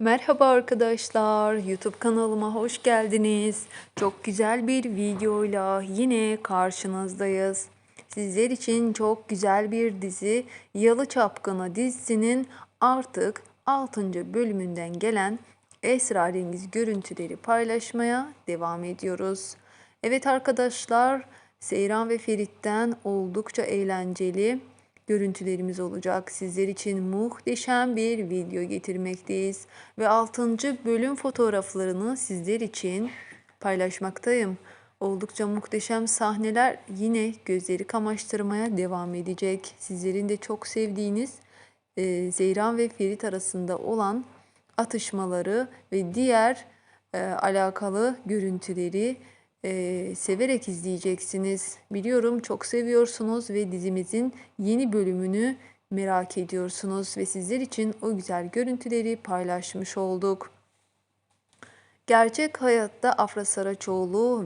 Merhaba arkadaşlar, YouTube kanalıma hoş geldiniz. Çok güzel bir videoyla yine karşınızdayız. Sizler için çok güzel bir dizi Yalı Çapkını dizisinin artık 6. bölümünden gelen esrarengiz görüntüleri paylaşmaya devam ediyoruz. Evet arkadaşlar, Seyran ve Ferit'ten oldukça eğlenceli görüntülerimiz olacak. Sizler için muhteşem bir video getirmekteyiz. Ve 6. bölüm fotoğraflarını sizler için paylaşmaktayım. Oldukça muhteşem sahneler yine gözleri kamaştırmaya devam edecek. Sizlerin de çok sevdiğiniz e, Zeyran ve Ferit arasında olan atışmaları ve diğer e, alakalı görüntüleri e, severek izleyeceksiniz. Biliyorum çok seviyorsunuz ve dizimizin yeni bölümünü merak ediyorsunuz ve sizler için o güzel görüntüleri paylaşmış olduk. Gerçek hayatta Afra Saraçoğlu